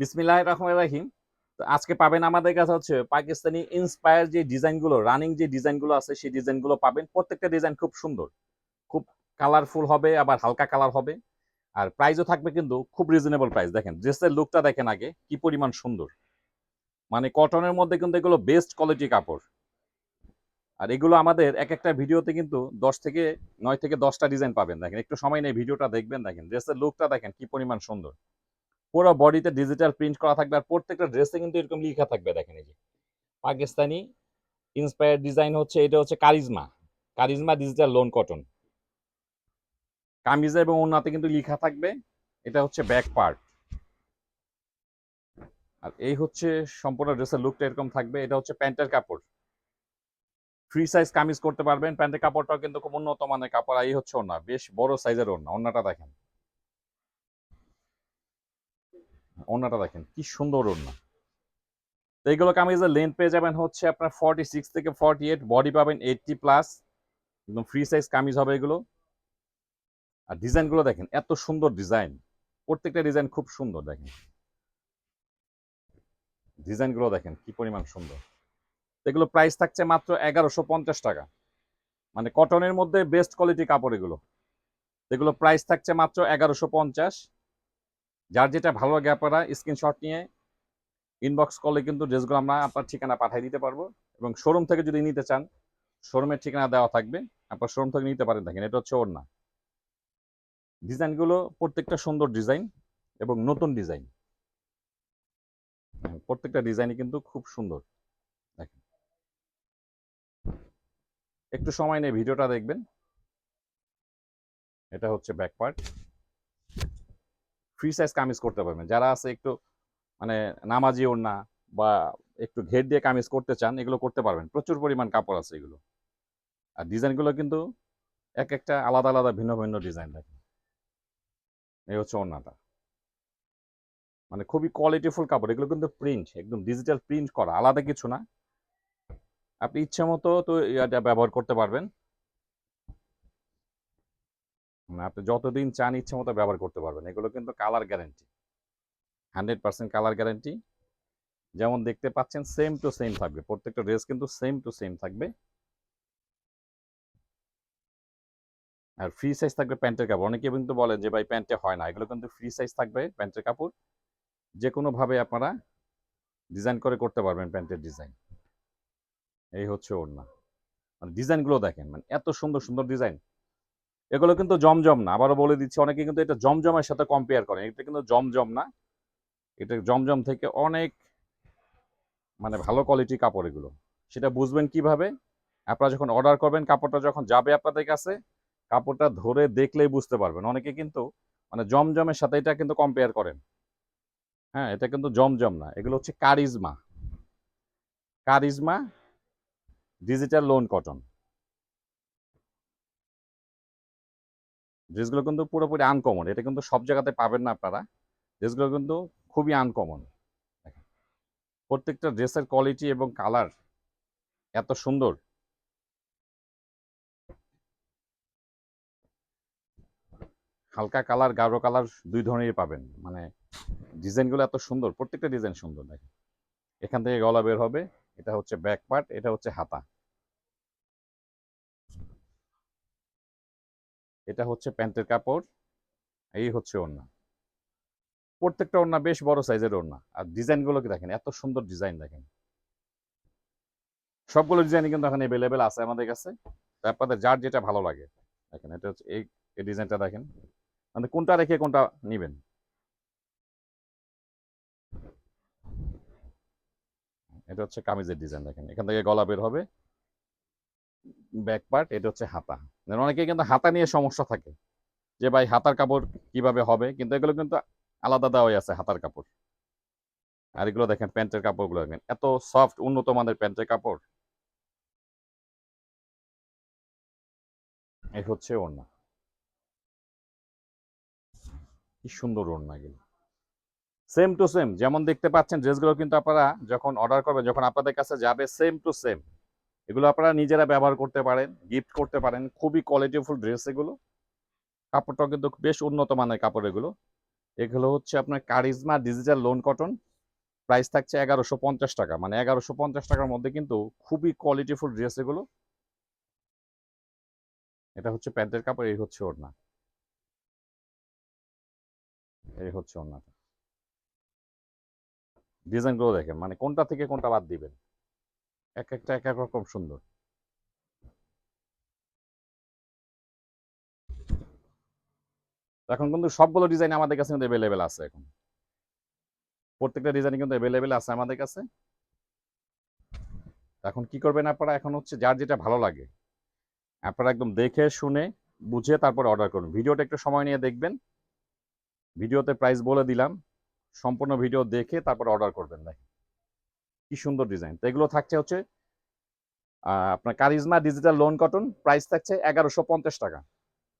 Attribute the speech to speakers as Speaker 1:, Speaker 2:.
Speaker 1: বিসমিল্লাহ রহমান রাহিম। তো আজকে পাবেন আমাদের কাছে হচ্ছে পাকিস্তানি ইন্সপায়ার যে ডিজাইনগুলো রানিং যে ডিজাইনগুলো আছে, সেই ডিজাইনগুলো পাবেন। প্রত্যেকটা ডিজাইন খুব সুন্দর। খুব কালারফুল হবে, আবার হালকা কালার হবে। আর প্রাইসও থাকবে কিন্তু খুব রিজনেবল প্রাইস দেখেন ড্রেসের লুকটা দেখেন আগে, কি পরিমাণ সুন্দর। মানে কটনের মধ্যে কিন্তু এগুলো বেস্ট কোয়ালিটি কাপড়। আর এগুলো আমাদের এক একটা ভিডিওতে কিন্তু দশ থেকে নয় থেকে দশটা ডিজাইন পাবেন। দেখেন, একটু সময় নেই, ভিডিওটা দেখবেন। দেখেন ড্রেসের লুকটা দেখেন, কি পরিমাণ সুন্দর। পুরো বডিতে ডিজিটাল প্রিন্ট করা থাকবে আর প্রত্যেকটা ড্রেসে কিন্তু এরকম লেখা থাকবে দেখেন এই যে। পাকিস্তানি ইন্সপায়ার ডিজাইন হচ্ছে, এটা হচ্ছে Charisma. Charisma digital lawn cotton কামিজে এবং ওনাতে কিন্তু লেখা থাকবে, এটা হচ্ছে ব্যাক পার্ট আর এই হচ্ছে সম্পূর্ণ ড্রেসের লুকটা এরকম থাকবে, এটা হচ্ছে প্যান্টের কাপড়। ফ্রি সাইজ কামিজ করতে পারবেন, প্যান্টের কাপড়টাও কিন্তু খুব উন্নত মানের কাপড়, আর এই হচ্ছে ওনা বেশ বড় সাইজের ওনা ওনাটা দেখেন। ওনাটা দেখেন, কি সুন্দর ওনা এইগুলো কামিজের লেন্থ পেয়ে যাবেন হচ্ছে আপনার ফর্টি সিক্স থেকে ফর্টি এইট বডি পাবেন এইটটি প্লাস একদম ফ্রি সাইজ কামিজ হবে এগুলো। আর ডিজাইনগুলো দেখেন, এত সুন্দর ডিজাইন, প্রত্যেকটা ডিজাইন খুব সুন্দর দেখেন। ডিজাইনগুলো দেখেন, কি পরিমাণ সুন্দর। এগুলো প্রাইস থাকছে মাত্র এগারোশো পঞ্চাশ টাকা। মানে কটনের মধ্যে বেস্ট কোয়ালিটি কাপড় এগুলো। এগুলো প্রাইস থাকছে মাত্র এগারোশো পঞ্চাশ। যার যেটা ভালো লাগে আপনারা স্ক্রিনশট নিয়ে ইনবক্স করলে কিন্তু ড্রেসগুলো আমরা আপনার ঠিকানা পাঠিয়ে দিতে পারব এবং শোরুম থেকে যদি নিতে চান শোরুমের ঠিকানা দেওয়া থাকবে। আপনার শোরুম থেকে নিতে পারেন, দেখেন এটা হচ্ছে ওর না ডিজাইনগুলো প্রত্যেকটা সুন্দর ডিজাইন এবং নতুন ডিজাইন প্রত্যেকটা ডিজাইনই কিন্তু খুব সুন্দর। দেখেন। একটু সময় নিয়ে ভিডিওটা দেখবেন। এটা হচ্ছে back part free size kameez করতে পারবেন। যারা আছে একটু মানে নামাজি ওড়না বা একটু ঘের দিয়ে কামিজ করতে চান, এগুলো করতে পারবেন। প্রচুর পরিমাণ কাপড় আছে এগুলো। আর ডিজাইনগুলো কিন্তু এক একটা আলাদা আলাদা, ভিন্ন ভিন্ন ডিজাইন থাকে। এই হচ্ছে ওড়নাটা। মানে খুবই কোয়ালিটিফুল কাপড়। এগুলো কিন্তু প্রিন্ট একদম ডিজিটাল প্রিন্ট করা। আলাদা কিছু না। আপনি ইচ্ছে মতো তো এটা ব্যবহার করতে পারবেন। মানে আপনি যতদিন চান ইচ্ছে মতো ব্যবহার করতে পারবেন। এগুলো কিন্তু colour guarantee hundred percent colour guarantee যেমন দেখতে পাচ্ছেন সেম টু সেম থাকবে। প্রত্যেকটা ড্রেস কিন্তু সেম টু সেম থাকবে। আর ফ্রি সাইজ থাকবে প্যান্টের কাপড়। অনেকে কিন্তু বলেন যে, ভাই, প্যান্টে হয় না। এগুলো কিন্তু ফ্রি সাইজ থাকবে প্যান্টের কাপড়। যে কোনোভাবে আপনারা ডিজাইন করে করতে পারবেন প্যান্টের ডিজাইন এই হচ্ছে ওর না মানে ডিজাইনগুলো দেখেন। মানে এত সুন্দর সুন্দর ডিজাইন এগুলো কিন্তু জমজম না। আবারও বলে দিচ্ছি, অনেকে কিন্তু এটা জমজমের সাথে কম্পেয়ার করে। এটা কিন্তু জমজম না। এটা জমজম থেকে অনেক মানে ভালো কোয়ালিটি কাপড় এগুলো। সেটা বুঝবেন কীভাবে? আপনারা যখন অর্ডার করবেন, কাপড়টা যখন যাবে আপনাদের কাছে, কাপড়টা ধরে দেখলেই বুঝতে পারবেন। অনেকে কিন্তু মানে জমজমের সাথে এটা কিন্তু কম্পেয়ার করেন। হ্যাঁ এটা কিন্তু জমজম না। এগুলো হচ্ছে Charisma. Charisma digital lawn cotton ড্রেসগুলো কিন্তু পুরোপুরি আনকমন এটা কিন্তু সব জায়গাতে পাবেন না আপনারা। ড্রেসগুলো কিন্তু খুবই আনকমন প্রত্যেকটা ড্রেসের কোয়ালিটি এবং কালার এত সুন্দর। হালকা কালার গাঢ় কালার দুই ধরনেরই পাবেন। মানে ডিজাইনগুলো এত সুন্দর, প্রত্যেকটা ডিজাইন সুন্দর, দেখেন। এখান থেকে গলা বের হবে, এটা হচ্ছে ব্যাক পার্ট এটা হচ্ছে হাতা। এটা হচ্ছে প্যান্টের কাপড়, এই হচ্ছে ওড়না। প্রত্যেকটা ওড়না বেশ বড় সাইজের ওড়না। আর ডিজাইনগুলোকে দেখেন, এত সুন্দর ডিজাইন দেখেন। সবগুলো ডিজাইন কিন্তু এখন অ্যাভেলেবেল আছে আমাদের কাছে। আপনাদের যার যেটা ভালো লাগে। দেখেন, এটা হচ্ছে এই এই ডিজাইনটা দেখেন। মানে কোনটা রেখে কোনটা নেবেন? এটা হচ্ছে কামিজের ডিজাইন দেখেন। এখান থেকে গলা বের হবে। ব্যাক পার্ট এটা হচ্ছে হাতা। মানে অনেকে কিন্তু হাতা নিয়ে সমস্যা থাকে, যে ভাই হাতার কাপড় কীভাবে হবে, কিন্তু এগুলো কিন্তু আলাদা দেওয়াই আছে হাতার কাপড়। আর এগুলো দেখেন প্যান্টের কাপড়গুলো দেখেন, এত সফট, উন্নত মানের প্যান্টের কাপড়। এই হচ্ছে ওড়না। কি সুন্দর ওড়না এগুলো। সেম টু সেম যেমন দেখতে পাচ্ছেন ড্রেসগুলো কিন্তু আপনারা যখন অর্ডার করবেন, যখন আপনাদের কাছে যাবে সেম টু সেম এগুলো আপনারা নিজেরা ব্যবহার করতে পারেন গিফট করতে পারেন, খুবই কোয়ালিটিফুল ড্রেস এগুলো। কাপড়টাও কিন্তু বেশ উন্নত মানের কাপড় এগুলো। এগুলো হচ্ছে আপনার Charisma digital lawn cotton price থাকছে এগারোশো পঞ্চাশ টাকা। মানে এগারোশো পঞ্চাশ টাকার মধ্যে কিন্তু খুবই কোয়ালিটিফুল ড্রেস এগুলো। এটা হচ্ছে প্যান্টের কাপড়, এই হচ্ছে ওড়না। এই হচ্ছে ওড়নাটা। ডিজাইনগুলো দেখেন মানে কোনটা থেকে কোনটা বাদ দিবেন। এক একটা এক এক রকম সুন্দর। এখন কিন্তু সবগুলো ডিজাইন আমাদের কাছে কিন্তু অ্যাভেলেবেল আছে এখন। প্রত্যেকটা ডিজাইন কিন্তু অ্যাভেলেবেল আছে আমাদের কাছে। এখন কি করবেন আপনারা? এখন হচ্ছে যার যেটা ভালো লাগে। আপনারা একদম দেখে, শুনে, বুঝে তারপরে অর্ডার করুন। ভিডিওটা একটু সময় নিয়ে দেখবেন। ভিডিওতে প্রাইস বলে দিলাম। সম্পূর্ণ ভিডিও দেখে তারপরে অর্ডার করবেন। দেখেন। কি সুন্দর ডিজাইন তো এগুলো থাকছে হচ্ছে আপনার Charisma digital lawn cotton price থাকছে এগারোশো টাকা।